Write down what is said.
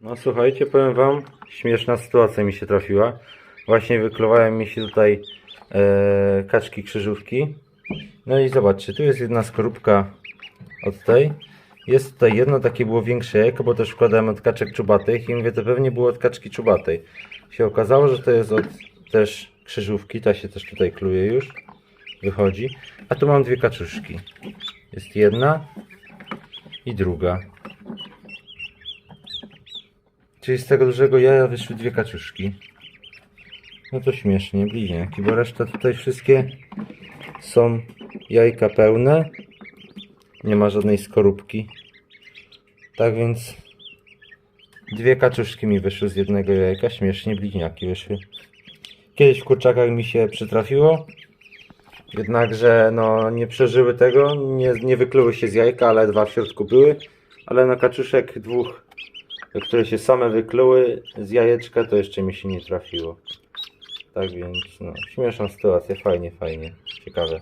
No słuchajcie, powiem wam, śmieszna sytuacja mi się trafiła. Właśnie wykluwają mi się tutaj e, kaczki krzyżówki. No i zobaczcie, tu jest jedna skorupka od tej. Jest tutaj jedno takie było większe jajko, bo też wkładałem od kaczek czubatych i mówię, to pewnie było od kaczki czubatej. Się okazało, że to jest od też krzyżówki, ta się też tutaj kluje już. Wychodzi. A tu mam dwie kaczuszki. Jest jedna i druga. Czyli z tego dużego jaja wyszły dwie kaczuszki. No to śmiesznie, bliźniaki, bo reszta tutaj wszystkie są jajka pełne. Nie ma żadnej skorupki. Tak więc dwie kaczuszki mi wyszły z jednego jajka, śmiesznie bliźniaki wyszły. Kiedyś w kurczakach mi się przytrafiło, jednakże no nie przeżyły tego, nie, nie wykluły się z jajka, ale dwa w środku były. Ale na kaczuszek dwóch które się same wykluły z jajeczka, to jeszcze mi się nie trafiło. Tak więc, no, śmieszna sytuacja, fajnie, fajnie, ciekawe.